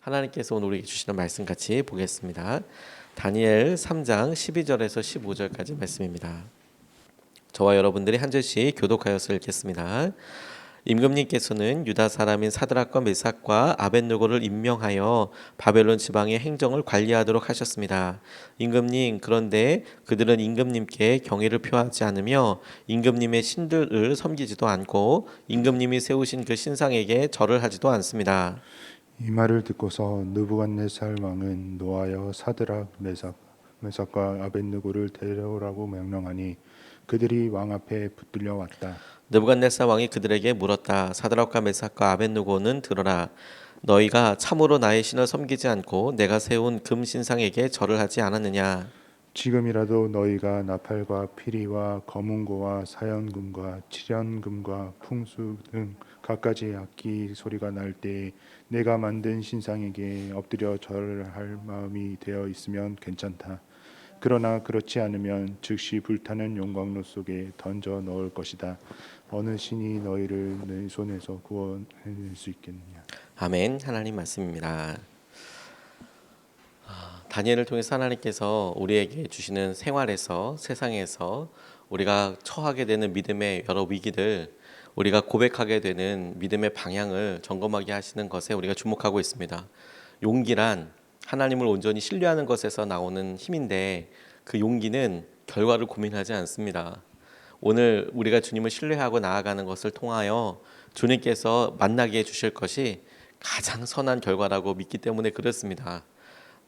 하나님께서 오늘 우리에게 주시는 말씀 같이 보겠습니다. 다니엘 3장 12절에서 15절까지 말씀입니다. 저와 여러분들이 한 절씩 교독하여서 읽겠습니다. 임금님께서는 유다 사람인 사드락과 메삭과 아벤누고를 임명하여 바벨론 지방의 행정을 관리하도록 하셨습니다. 임금님 그런데 그들은 임금님께 경의를 표하지 않으며 임금님의 신들을 섬기지도 않고 임금님이 세우신 그 신상에게 절을 하지도 않습니다. 이 말을 듣고서 느부갓네살 왕은 노하여 사드락 메삭 메삭과 아벤느고를 데려오라고 명령하니 그들이 왕 앞에 붙들려 왔다. 느부갓네살 왕이 그들에게 물었다. 사드락과 메삭과 아벤누고는 들어라. 너희가 참으로 나의 신을 섬기지 않고 내가 세운 금 신상에게 절을 하지 않았느냐? 지금이라도 너희가 나팔과 피리와 검은고와 사연금과 칠연금과 풍수 등 갖가지 악기 소리가 날때 내가 만든 신상에게 엎드려 절할 마음이 되어 있으면 괜찮다. 그러나 그렇지 않으면 즉시 불타는 용광로 속에 던져 넣을 것이다. 어느 신이 너희를 내 손에서 구원해낼 수 있겠느냐? 아멘. 하나님 말씀입니다. 아, 다니엘을 통해서 하나님께서 우리에게 주시는 생활에서 세상에서 우리가 처하게 되는 믿음의 여러 위기들 우리가 고백하게 되는 믿음의 방향을 점검하게 하시는 것에 우리가 주목하고 있습니다. 용기란 하나님을 온전히 신뢰하는 것에서 나오는 힘인데 그 용기는 결과를 고민하지 않습니다. 오늘 우리가 주님을 신뢰하고 나아가는 것을 통하여 주님께서 만나게 해 주실 것이 가장 선한 결과라고 믿기 때문에 그렇습니다.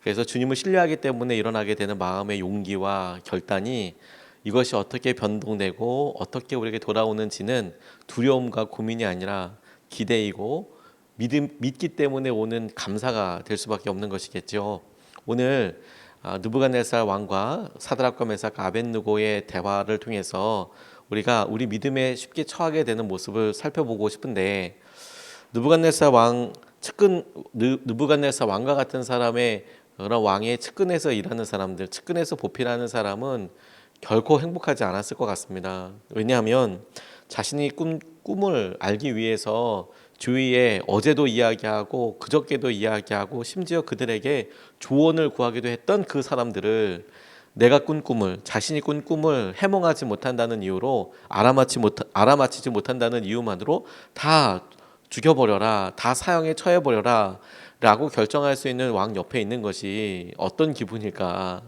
그래서 주님을 신뢰하기 때문에 일어나게 되는 마음의 용기와 결단이 이것이 어떻게 변동되고 어떻게 우리에게 돌아오는지는 두려움과 고민이 아니라 기대이고 믿음 믿기 때문에 오는 감사가 될 수밖에 없는 것이겠죠. 오늘 아, 느부갓네살 왕과 사드락과 메삭 아벤누고의 대화를 통해서 우리가 우리 믿음에 쉽게 처하게 되는 모습을 살펴보고 싶은데 느부갓네살 왕 측근 느- 느부갓네살 왕과 같은 사람의 그런 왕의 측근에서 일하는 사람들, 측근에서 보필하는 사람은 결코 행복하지 않았을 것 같습니다. 왜냐하면 자신이 꿈, 꿈을 알기 위해서 주위에 어제도 이야기하고 그저께도 이야기하고 심지어 그들에게 조언을 구하기도 했던 그 사람들을 내가 꾼 꿈을 자신이 꾼 꿈을 해몽하지 못한다는 이유로 알아맞지 못 알아맞히지 못한다는 이유만으로 다 죽여버려라 다 사형에 처해버려라 라고 결정할 수 있는 왕 옆에 있는 것이 어떤 기분일까?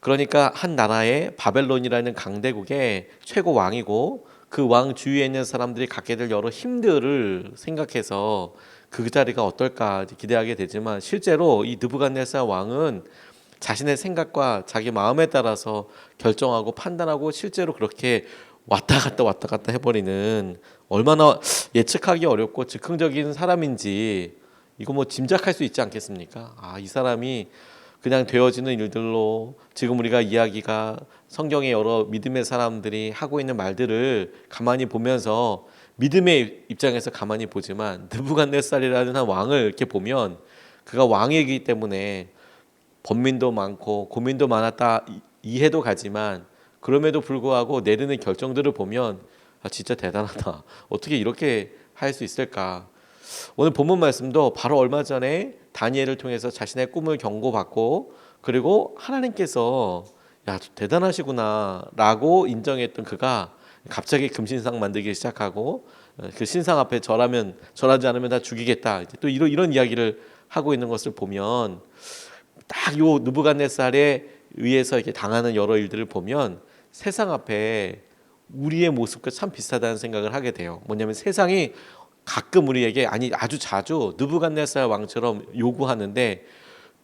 그러니까 한 나라의 바벨론이라는 강대국의 최고 왕이고 그 왕 주위에 있는 사람들이 갖게 될 여러 힘들을 생각해서 그 자리가 어떨까 기대하게 되지만 실제로 이 느부갓네살 왕은 자신의 생각과 자기 마음에 따라서 결정하고 판단하고 실제로 그렇게 왔다 갔다 왔다 갔다 해버리는 얼마나 예측하기 어렵고 즉흥적인 사람인지 이거 뭐 짐작할 수 있지 않겠습니까? 아, 이 사람이 그냥 되어지는 일들로 지금 우리가 이야기가 성경의 여러 믿음의 사람들이 하고 있는 말들을 가만히 보면서 믿음의 입장에서 가만히 보지만 느부갓네살이라는 한 왕을 이렇게 보면 그가 왕이기 때문에 번민도 많고 고민도 많았다 이- 이해도 가지만 그럼에도 불구하고 내리는 결정들을 보면 아 진짜 대단하다 어떻게 이렇게 할 수 있을까 오늘 본문 말씀도 바로 얼마 전에 다니엘을 통해서 자신의 꿈을 경고받고 그리고 하나님께서 야 대단하시구나라고 인정했던 그가 갑자기 금신상 만들기 시작하고 어, 그 신상 앞에 절하면 절하지 않으면 다 죽이겠다 또 이런 이런 이야기를 하고 있는 것을 보면 딱 요 느부갓네살에 의해서 이렇게 당하는 여러 일들을 보면 세상 앞에 우리의 모습과 참 비슷하다는 생각을 하게 돼요. 뭐냐면 세상이 가끔 우리에게 아니 아주 자주 느부갓네살 왕처럼 요구하는데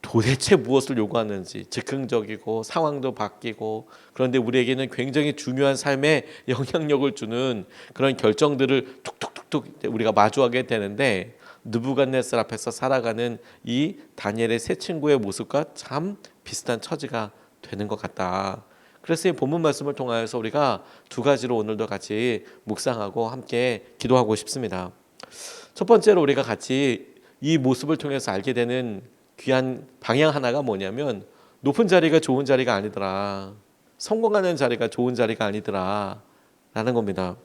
도대체 무엇을 요구하는지 즉흥적이고 상황도 바뀌고 그런데 우리에게는 굉장히 중요한 삶에 영향력을 주는 그런 결정들을 툭툭툭툭 우리가 마주하게 되는데 느부갓네살 앞에서 살아가는 이 다니엘의 세 친구의 모습과 참 비슷한 처지가 되는 것 같다. 그래서 이 본문 말씀을 통하여서 우리가 두 가지로 오늘도 같이 묵상하고 함께 기도하고 싶습니다. 첫 번째로 우리가 같이 이 모습을 통해서 알게 되는 귀한 방향 하나가 뭐냐면 높은 자리가 좋은 자리가 아니더라. 성공하는 자리가 좋은 자리가 아니더라. 라는 겁니다.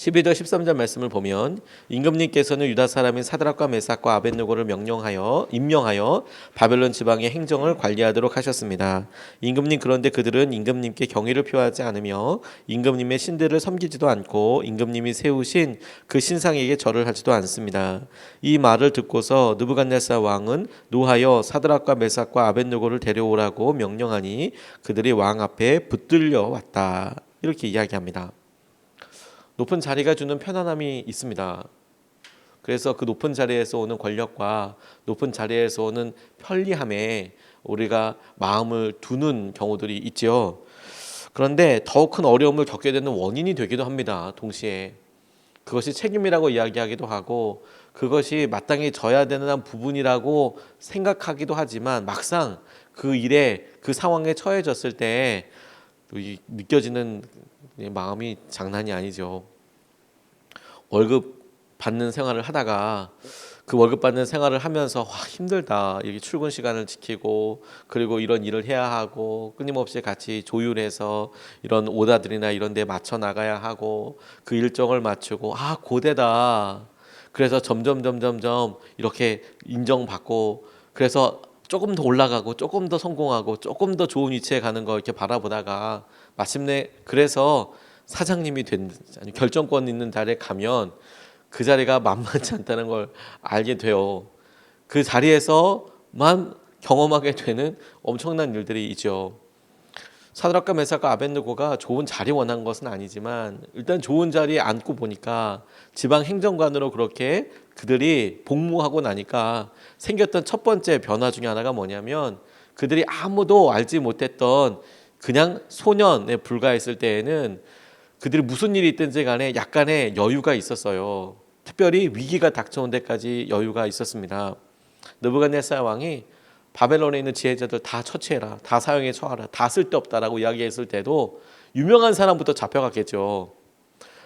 12절 13절 말씀을 보면 임금님께서는 유다 사람인 사드락과 메삭과 아벤누고를 명령하여 임명하여 바벨론 지방의 행정을 관리하도록 하셨습니다. 임금님 그런데 그들은 임금님께 경의를 표하지 않으며 임금님의 신들을 섬기지도 않고 임금님이 세우신 그 신상에게 절을 하지도 않습니다. 이 말을 듣고서 느부갓네살 왕은 노하여 사드락과 메삭과 아벤누고를 데려오라고 명령하니 그들이 왕 앞에 붙들려 왔다. 이렇게 이야기합니다. 높은 자리가 주는 편안함이 있습니다. 그래서 그 높은 자리에서 오는 권력과 높은 자리에서 오는 편리함에 우리가 마음을 두는 경우들이 있지요. 그런데 더욱 큰 어려움을 겪게 되는 원인이 되기도 합니다. 동시에 그것이 책임이라고 이야기하기도 하고 그것이 마땅히 져야 되는 한 부분이라고 생각하기도 하지만 막상 그 일에 그 상황에 처해졌을 때이 느껴지는 마음이 장난이 아니죠. 월급 받는 생활을 하다가 그 월급 받는 생활을 하면서 와 힘들다 이렇게 출근 시간을 지키고 그리고 이런 일을 해야 하고 끊임없이 같이 조율해서 이런 오다들이나 이런 데 맞춰 나가야 하고 그 일정을 맞추고 아 고되다 그래서 점점 점점점 이렇게 인정받고 그래서 조금 더 올라가고 조금 더 성공하고 조금 더 좋은 위치에 가는 거 이렇게 바라보다가 마침내 그래서 사장님이 된 결정권 있는 자리에 가면 그 자리가 만만치 않다는 걸 알게 돼요. 그 자리에서만 경험하게 되는 엄청난 일들이 있죠. 사드락과 메삭과 아벤느고가 좋은 자리 원한 것은 아니지만 일단 좋은 자리에 앉고 보니까 지방 행정관으로 그렇게 그들이 복무하고 나니까 생겼던 첫 번째 변화 중에 하나가 뭐냐면 그들이 아무도 알지 못했던 그냥 소년에 불과했을 때에는 그들이 무슨 일이 있든지 간에 약간의 여유가 있었어요. 특별히 위기가 닥쳐온 데까지 여유가 있었습니다. 느부갓네살 왕이 바벨론에 있는 지혜자들 다 처치해라, 다 사형에 처하라, 다 쓸데없다라고 이야기했을 때도 유명한 사람부터 잡혀갔겠죠.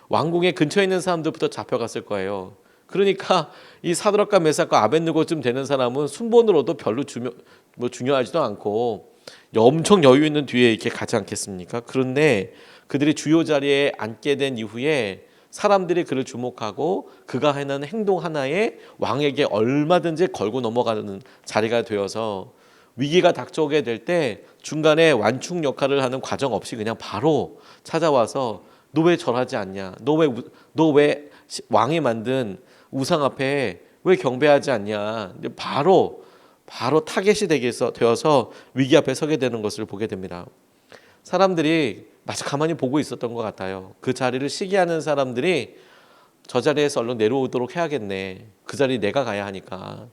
왕궁의 근처에 있는 사람들부터 잡혀갔을 거예요. 그러니까 이 사드락과 메삭과 아벤누고쯤 되는 사람은 순번으로도 별로 중요, 뭐 중요하지도 않고 엄청 여유 있는 뒤에 이렇게 가지 않겠습니까? 그런데 그들이 주요 자리에 앉게 된 이후에 사람들이 그를 주목하고 그가 하는 행동 하나에 왕에게 얼마든지 걸고 넘어가는 자리가 되어서 위기가 닥쳐오게 될 때 중간에 완충 역할을 하는 과정 없이 그냥 바로 찾아와서 너 왜 절하지 않냐? 너 왜 너 왜 왕이 만든 우상 앞에 왜 경배하지 않냐? 바로 바로 타겟이 되어서 위기 앞에 서게 되는 것을 보게 됩니다. 사람들이 마치 가만히 보고 있었던 것 같아요. 그 자리를 시기하는 사람들이 저 자리에서 얼른 내려오도록 해야겠네. 그 자리 내가 가야 하니까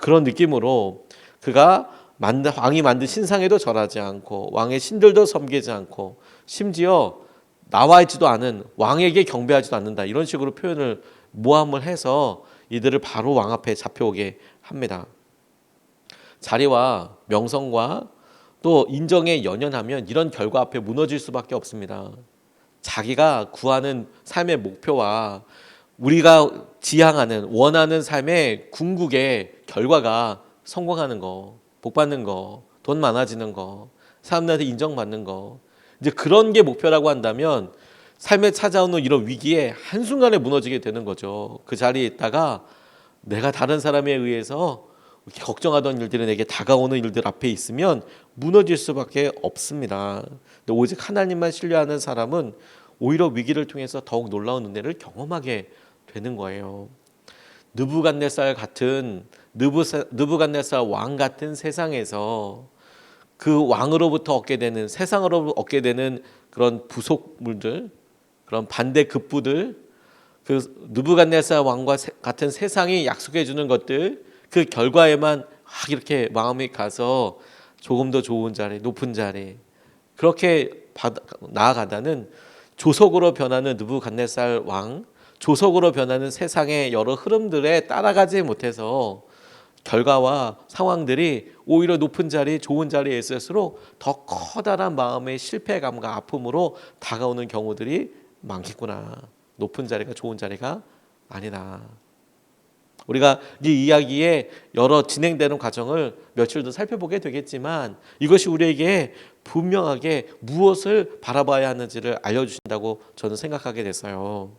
그런 느낌으로 그가 만든 왕이 만든 신상에도 절하지 않고 왕의 신들도 섬기지 않고 심지어 나와 있지도 않은 왕에게 경배하지도 않는다 이런 식으로 표현을 모함을 해서 이들을 바로 왕 앞에 잡혀오게 합니다. 자리와 명성과 또 인정에 연연하면 이런 결과 앞에 무너질 수밖에 없습니다. 자기가 구하는 삶의 목표와 우리가 지향하는 원하는 삶의 궁극의 결과가 성공하는 거, 복 받는 거, 돈 많아지는 거, 사람들한테 인정받는 거. 이제 그런 게 목표라고 한다면 삶에 찾아오는 이런 위기에 한순간에 무너지게 되는 거죠. 그 자리에 있다가 내가 다른 사람에 의해서 걱정하던 일들이 내게 다가오는 일들 앞에 있으면 무너질 수밖에 없습니다. 근데 오직 하나님만 신뢰하는 사람은 오히려 위기를 통해서 더욱 놀라운 은혜를 경험하게 되는 거예요. 느부갓네살 같은 느부갓네살 왕 같은 세상에서 그 왕으로부터 얻게 되는 세상으로 얻게 되는 그런 부속물들, 그런 반대 급부들, 그 느부갓네살 왕과 세, 같은 세상이 약속해 주는 것들 그 결과에만 막 이렇게 마음이 가서 조금 더 좋은 자리, 높은 자리 그렇게 나아가다는 조속으로 변하는 느부갓네살 왕, 조속으로 변하는 세상의 여러 흐름들에 따라가지 못해서 결과와 상황들이 오히려 높은 자리, 좋은 자리에 있을수록 더 커다란 마음의 실패감과 아픔으로 다가오는 경우들이 많겠구나. 높은 자리가 좋은 자리가 아니다. 우리가 이 이야기의 여러 진행되는 과정을 며칠 더 살펴보게 되겠지만 이것이 우리에게 분명하게 무엇을 바라봐야 하는지를 알려주신다고 저는 생각하게 됐어요.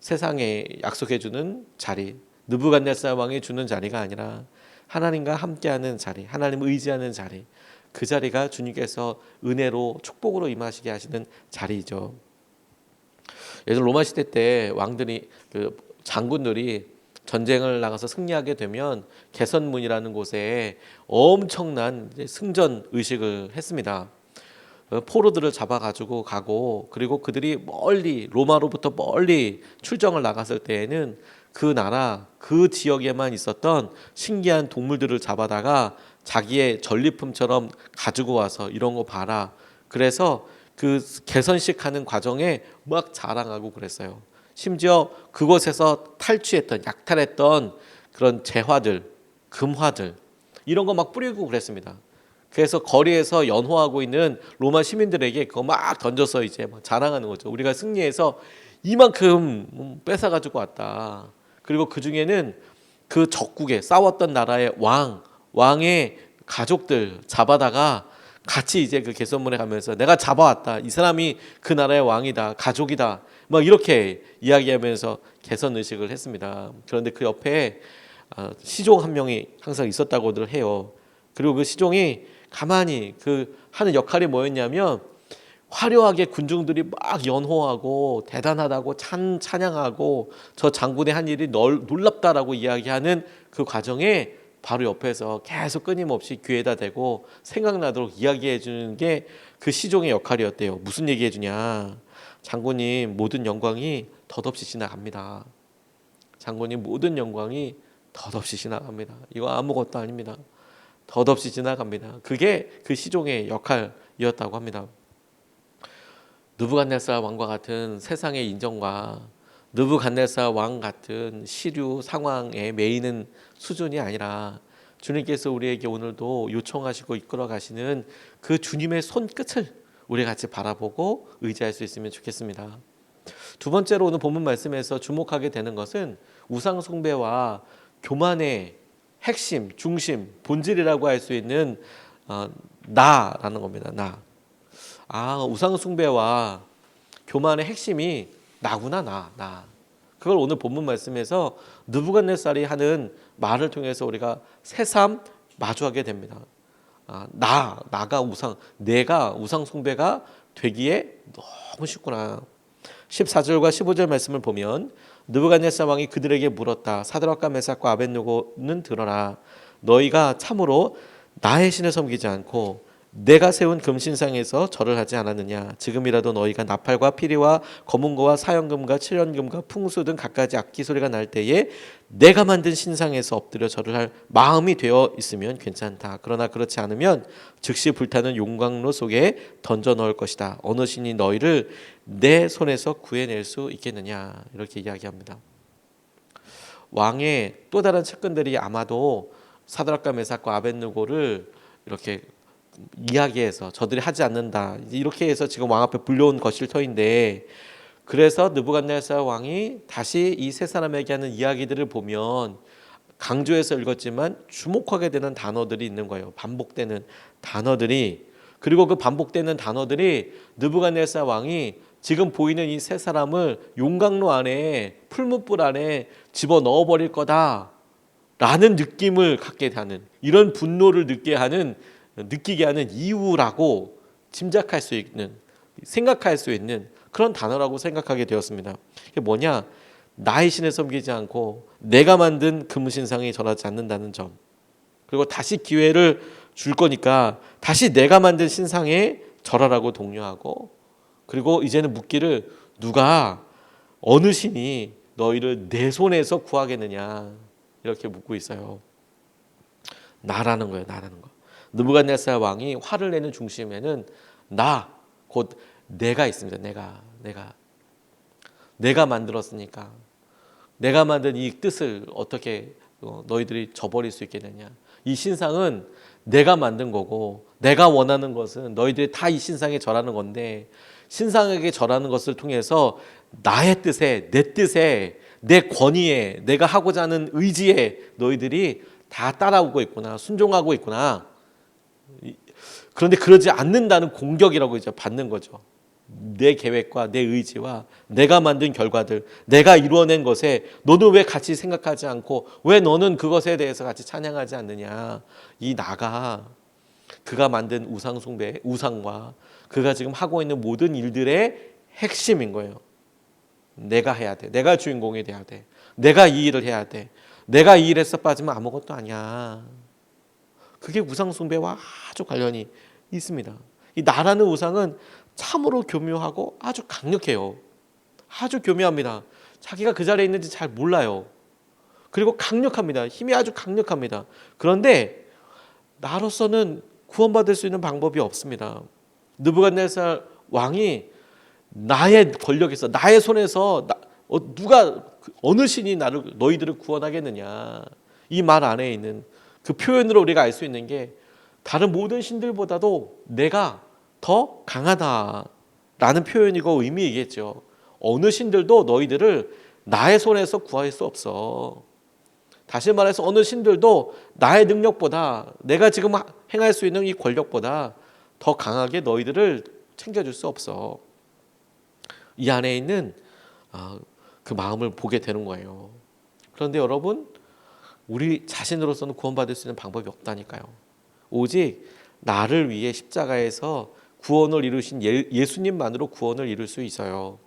세상에 약속해 주는 자리, 느부갓네살 왕이 주는 자리가 아니라 하나님과 함께하는 자리, 하나님 의지하는 자리. 그 자리가 주님께서 은혜로 축복으로 임하시게 하시는 자리이죠. 예전 로마 시대 때 왕들이 그 장군들이 전쟁을 나가서 승리하게 되면 개선문이라는 곳에 엄청난 승전 의식을 했습니다. 어, 포로들을 잡아가지고 가고 그리고 그들이 멀리 로마로부터 멀리 출정을 나갔을 때에는 그 나라 그 지역에만 있었던 신기한 동물들을 잡아다가 자기의 전리품처럼 가지고 와서 이런 거 봐라. 그래서 그 개선식 하는 과정에 막 자랑하고 그랬어요. 심지어 그곳에서 탈취했던 약탈했던 그런 재화들, 금화들 이런 거 막 뿌리고 그랬습니다. 그래서 거리에서 연호하고 있는 로마 시민들에게 그거 막 던져서 이제 막 자랑하는 거죠. 우리가 승리해서 이만큼 뺏어 가지고 왔다. 그리고 그 중에는 그 적국에 싸웠던 나라의 왕, 왕의 가족들 잡아다가 같이 이제 그 개선문에 가면서 내가 잡아왔다. 이 사람이 그 나라의 왕이다. 가족이다. 막 이렇게 이야기하면서 개선 의식을 했습니다. 그런데 그 옆에 아, 시종 한 명이 항상 있었다고들 해요. 그리고 그 시종이 가만히 그 하는 역할이 뭐였냐면 화려하게 군중들이 막 연호하고 대단하다고 찬 찬양하고 저 장군의 한 일이 널, 놀랍다라고 이야기하는 그 과정에 바로 옆에서 계속 끊임없이 귀에다 대고 생각나도록 이야기해 주는 게 그 시종의 역할이었대요. 무슨 얘기해 주냐? 장군님 모든 영광이 덧없이 지나갑니다. 장군님 모든 영광이 덧없이 지나갑니다. 이거 아무것도 아닙니다. 덧없이 지나갑니다. 그게 그 시종의 역할이었다고 합니다. 느부갓네살 왕과 같은 세상의 인정과 느부갓네살 왕 같은 시류 상황에 매이는 수준이 아니라 주님께서 우리에게 오늘도 요청하시고 이끌어 가시는 그 주님의 손끝을 우리 같이 바라보고 의지할 수 있으면 좋겠습니다. 두 번째로 오늘 본문 말씀에서 주목하게 되는 것은 우상 숭배와 교만의 핵심, 중심, 본질이라고 할 수 있는 어, 나라는 겁니다. 나. 아, 우상 숭배와 교만의 핵심이 나구나 나, 나. 그걸 오늘 본문 말씀에서 느부갓네살이 하는 말을 통해서 우리가 새삼 마주하게 됩니다. 아, 나, 나가 우상, 내가 우상 숭배가 되기에 너무 쉽구나. 14절과 15절 말씀을 보면 느부갓네살 왕이 그들에게 물었다. 사드락과 메삭과 아벤누고는 들어라. 너희가 참으로 나의 신을 섬기지 않고 내가 세운 금신상에서 절을 하지 않았느냐? 지금이라도 너희가 나팔과 피리와 검은고와 사형금과 칠연금과 풍수 등 갖가지 악기 소리가 날 때에 내가 만든 신상에서 엎드려 절을 할 마음이 되어 있으면 괜찮다. 그러나 그렇지 않으면 즉시 불타는 용광로 속에 던져 넣을 것이다. 어느 신이 너희를 내 손에서 구해낼 수 있겠느냐? 이렇게 이야기합니다. 왕의 또 다른 측근들이 아마도 사드락과 메삭과 아벤누고를 이렇게 이야기해서 저들이 하지 않는다. 이렇게 해서 지금 왕 앞에 불려온 것일 터인데 그래서 느부갓네살 왕이 다시 이 세 사람에게 하는 이야기들을 보면 강조해서 읽었지만 주목하게 되는 단어들이 있는 거예요. 반복되는 단어들이. 그리고 그 반복되는 단어들이 느부갓네살 왕이 지금 보이는 이 세 사람을 용광로 안에 풀무불 안에 집어 넣어 버릴 거다. 라는 느낌을 갖게 하는 이런 분노를 느끼게 하는 느끼게 하는 이유라고 짐작할 수 있는 생각할 수 있는 그런 단어라고 생각하게 되었습니다. 이게 뭐냐? 나의 신을 섬기지 않고 내가 만든 금신상에 절하지 않는다는 점. 그리고 다시 기회를 줄 거니까 다시 내가 만든 신상에 절하라고 독려하고 그리고 이제는 묻기를 누가 어느 신이 너희를 내 손에서 구하겠느냐 이렇게 묻고 있어요. 나라는 거예요. 나라는 거. 느부갓네살 왕이 화를 내는 중심에는 나 곧 내가 있습니다. 내가 내가 내가 만들었으니까 내가 만든 이 뜻을 어떻게 어, 너희들이 저버릴 수 있겠느냐? 이 신상은 내가 만든 거고 내가 원하는 것은 너희들이 다 이 신상에 절하는 건데 신상에게 절하는 것을 통해서 나의 뜻에 내 뜻에 내 권위에 내가 하고자 하는 의지에 너희들이 다 따라오고 있구나 순종하고 있구나 그런데 그러지 않는다는 공격이라고 이제 받는 거죠 내 계획과 내 의지와 내가 만든 결과들, 내가 이루어낸 것에 너는 왜 같이 생각하지 않고 왜 너는 그것에 대해서 같이 찬양하지 않느냐? 이 나가 그가 만든 우상 숭배, 우상과 그가 지금 하고 있는 모든 일들의 핵심인 거예요. 내가 해야 돼. 내가 주인공이 돼야 돼. 내가 이 일을 해야 돼. 내가 이 일에서 빠지면 아무것도 아니야. 그게 우상 숭배와 아주 관련이 있습니다. 이 나라는 우상은 참으로 교묘하고 아주 강력해요. 아주 교묘합니다. 자기가 그 자리에 있는지 잘 몰라요. 그리고 강력합니다. 힘이 아주 강력합니다. 그런데 나로서는 구원받을 수 있는 방법이 없습니다. 느부갓네살 왕이 나의 권력에서 나의 손에서 나- 어, 누가 그 어느 신이 나를 너희들을 구원하겠느냐 이 말 안에 있는 그 표현으로 우리가 알 수 있는 게 다른 모든 신들보다도 내가 더 강하다라는 표현이고 의미이겠죠. 어느 신들도 너희들을 나의 손에서 구할 수 없어. 다시 말해서 어느 신들도 나의 능력보다 내가 지금 하- 행할 수 있는 이 권력보다 더 강하게 너희들을 챙겨줄 수 없어. 이 안에 있는 아, 그 마음을 보게 되는 거예요. 그런데 여러분, 우리 자신으로서는 구원받을 수 있는 방법이 없다니까요. 오직 나를 위해 십자가에서 구원을 이루신 예, 예수님만으로 구원을 이룰 수 있어요.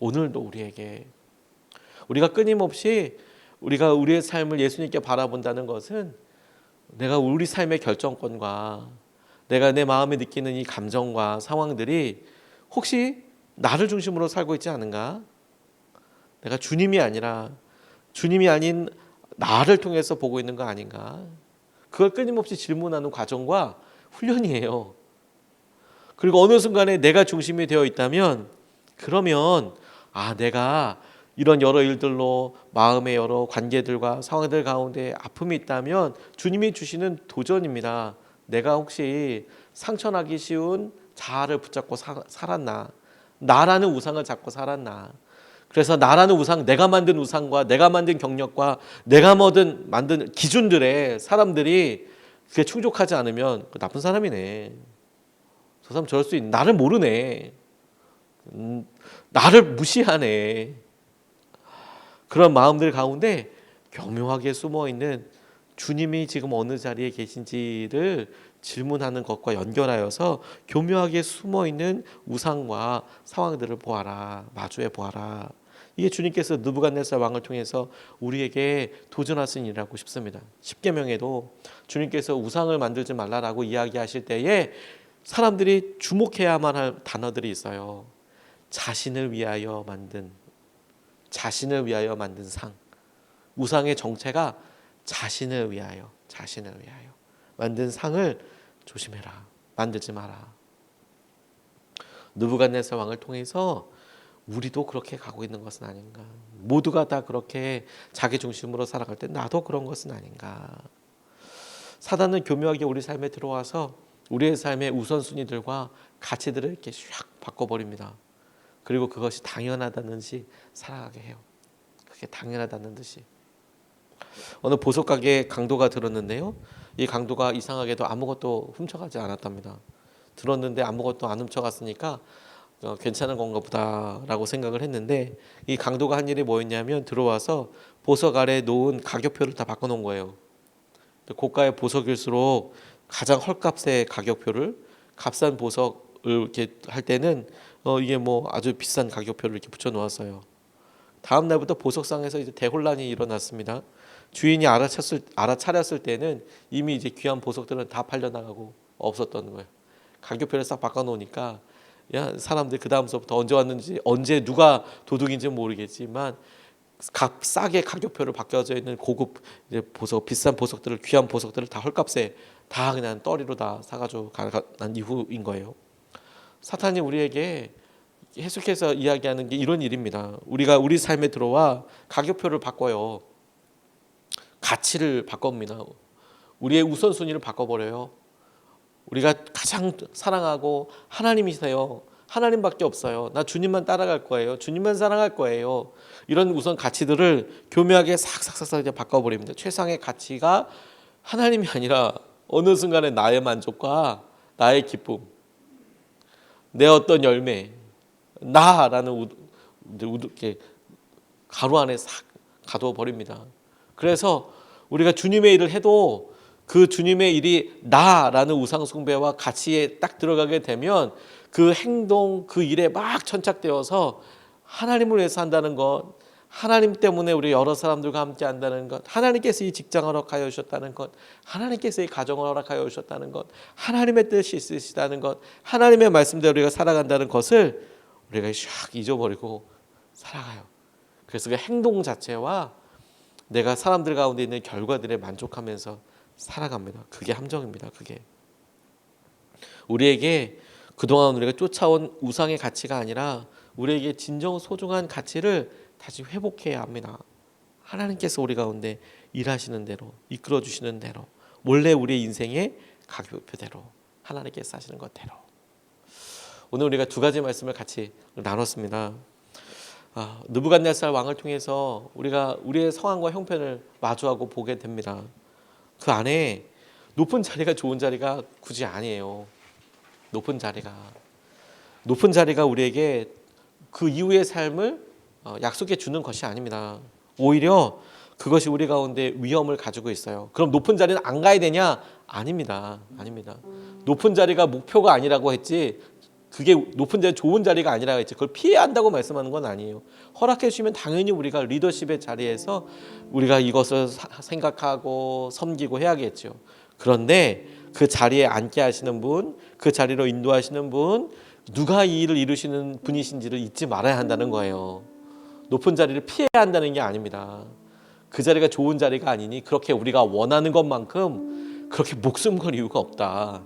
오늘도 우리에게 우리가 끊임없이 우리가 우리의 삶을 예수님께 바라본다는 것은 내가 우리 삶의 결정권과 내가 내 마음에 느끼는 이 감정과 상황들이 혹시 나를 중심으로 살고 있지 않은가? 내가 주님이 아니라 주님이 아닌 나를 통해서 보고 있는 거 아닌가? 그걸 끊임없이 질문하는 과정과 훈련이에요. 그리고 어느 순간에 내가 중심이 되어 있다면 그러면 아 내가 이런 여러 일들로 마음의 여러 관계들과 상황들 가운데 아픔이 있다면 주님이 주시는 도전입니다. 내가 혹시 상처나기 쉬운 자아를 붙잡고 사- 살았나? 나라는 우상을 잡고 살았나? 그래서 나라는 우상, 내가 만든 우상과 내가 만든 경력과 내가 뭐든 만든 기준들에 사람들이 그게 충족하지 않으면 그 나쁜 사람이네. 저 사람 저럴 수 있, 나를 모르네. 음, 나를 무시하네. 그런 마음들 가운데 교묘하게 숨어 있는 주님이 지금 어느 자리에 계신지를 질문하는 것과 연결하여서 교묘하게 숨어 있는 우상과 상황들을 보아라, 마주해 보아라. 이게 주님께서 느부갓네살 왕을 통해서 우리에게 도전하신 일이라고 싶습니다. 십계명에도 주님께서 우상을 만들지 말라라고 이야기하실 때에 사람들이 주목해야만 할 단어들이 있어요. 자신을 위하여 만든 자신을 위하여 만든 상. 우상의 정체가 자신을 위하여, 자신을 위하여 만든 상을 조심해라. 만들지 마라. 느부갓네살 왕을 통해서 우리도 그렇게 가고 있는 것은 아닌가. 모두가 다 그렇게 자기 중심으로 살아갈 때 나도 그런 것은 아닌가. 사단은 교묘하게 우리 삶에 들어와서 우리의 삶의 우선순위들과 가치들을 이렇게 샥 바꿔버립니다. 그리고 그것이 당연하다는 듯이 살아가게 해요. 그게 당연하다는 듯이. 어느 보석 가게 강도가 들었는데요. 이 강도가 이상하게도 아무것도 훔쳐가지 않았답니다. 들었는데 아무것도 안 훔쳐갔으니까 어, 괜찮은 건가 보다라고 생각을 했는데 이 강도가 한 일이 뭐였냐면 들어와서 보석 아래 놓은 가격표를 다 바꿔놓은 거예요. 고가의 보석일수록 가장 헐값의 가격표를 값싼 보석을 이렇게 할 때는 어 이게 뭐 아주 비싼 가격표를 이렇게 붙여 놓았어요. 다음 날부터 보석상에서 이제 대혼란이 일어났습니다. 주인이 알아찼을 알아차렸을 때는 이미 이제 귀한 보석들은 다 팔려 나가고 없었던 거예요. 가격표를 싹 바꿔 놓으니까 야 사람들 그 다음서부터 언제 왔는지 언제 누가 도둑인지 는 모르겠지만 각 싸게 가격표를 바뀌어져 있는 고급 보석 비싼 보석들을 귀한 보석들을 다 헐값에 다 그냥 떠리로 다 사가지고 가난 이후인 거예요. 사탄이 우리에게 계속해서 이야기하는 게 이런 일입니다. 우리가 우리 삶에 들어와 가격표를 바꿔요. 가치를 바꿉니다. 우리의 우선순위를 바꿔버려요. 우리가 가장 사랑하고 하나님이세요. 하나님밖에 없어요. 나 주님만 따라갈 거예요. 주님만 사랑할 거예요. 이런 우선 가치들을 교묘하게 싹싹싹싹 이제 바꿔버립니다. 최상의 가치가 하나님이 아니라 어느 순간에 나의 만족과 나의 기쁨, 내 어떤 열매, 나라는 우, 이제 우, 이렇게 가루 안에 싹 가두어 버립니다. 그래서 우리가 주님의 일을 해도 그 주님의 일이 나라는 우상 숭배와 같이 딱 들어가게 되면 그 행동 그 일에 막 천착되어서 하나님을 위해서 한다는 것 하나님 때문에 우리 여러 사람들과 함께 한다는 것 하나님께서 이 직장을 허락하여 주셨다는 것 하나님께서 이 가정을 허락하여 주셨다는 것 하나님의 뜻이 있으시다는 것 하나님의 말씀대로 우리가 살아간다는 것을 우리가 샥 잊어버리고 살아가요. 그래서 그 행동 자체와 내가 사람들 가운데 있는 결과들에 만족하면서 살아갑니다. 그게 함정입니다. 그게 우리에게 그동안 우리가 쫓아온 우상의 가치가 아니라 우리에게 진정 소중한 가치를 다시 회복해야 합니다. 하나님께서 우리 가운데 일하시는 대로 이끌어 주시는 대로 원래 우리의 인생의 가격표대로 하나님께서 하시는 것대로 오늘 우리가 두 가지 말씀을 같이 나눴습니다. 아, 느부갓네살 왕을 통해서 우리가 우리의 상황과 형편을 마주하고 보게 됩니다. 그 안에 높은 자리가 좋은 자리가 굳이 아니에요. 높은 자리가 높은 자리가 우리에게 그 이후의 삶을 어, 약속해 주는 것이 아닙니다. 오히려 그것이 우리 가운데 위험을 가지고 있어요. 그럼 높은 자리는 안 가야 되냐? 아닙니다. 아닙니다. 높은 자리가 목표가 아니라고 했지 그게 높은 자리 좋은 자리가 아니라고 했지 그걸 피해야 한다고 말씀하는 건 아니에요. 허락해 주시면 당연히 우리가 리더십의 자리에서 우리가 이것을 사- 생각하고 섬기고 해야겠죠. 그런데 그 자리에 앉게 하시는 분, 그 자리로 인도하시는 분, 누가 이 일을 이루시는 분이신지를 잊지 말아야 한다는 거예요. 높은 자리를 피해야 한다는 게 아닙니다. 그 자리가 좋은 자리가 아니니 그렇게 우리가 원하는 것만큼 그렇게 목숨 걸 이유가 없다.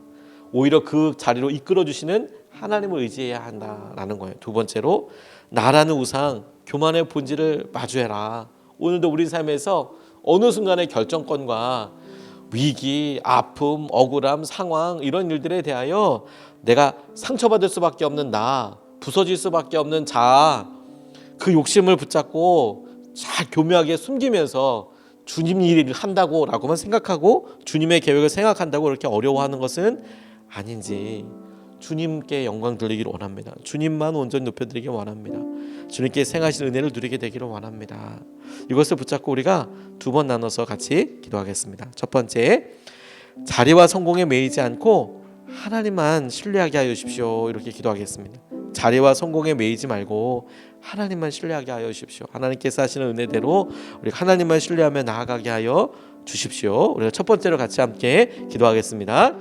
오히려 그 자리로 이끌어 주시는 하나님을 의지해야 한다라는 거예요. 두 번째로 나라는 우상 교만의 본질을 마주해라. 오늘도 우리 삶에서 어느 순간의 결정권과 위기, 아픔, 억울함, 상황 이런 일들에 대하여 내가 상처받을 수밖에 없는 나, 부서질 수밖에 없는 자, 그 욕심을 붙잡고 잘 교묘하게 숨기면서 주님 일을 한다고라고만 생각하고 주님의 계획을 생각한다고 그렇게 어려워하는 것은 아닌지 주님께 영광 돌리기를 원합니다. 주님만 온전히 높여드리기 원합니다. 주님께 생하신 은혜를 누리게 되기를 원합니다. 이것을 붙잡고 우리가 두 번 나눠서 같이 기도하겠습니다. 첫 번째, 자리와 성공에 매이지 않고 하나님만 신뢰하게 하여 주십시오. 이렇게 기도하겠습니다. 자리와 성공에 매이지 말고 하나님만 신뢰하게 하여 주십시오. 하나님께서 하시는 은혜대로 우리 하나님만 신뢰하며 나아가게 하여 주십시오. 우리가 첫 번째로 같이 함께 기도하겠습니다.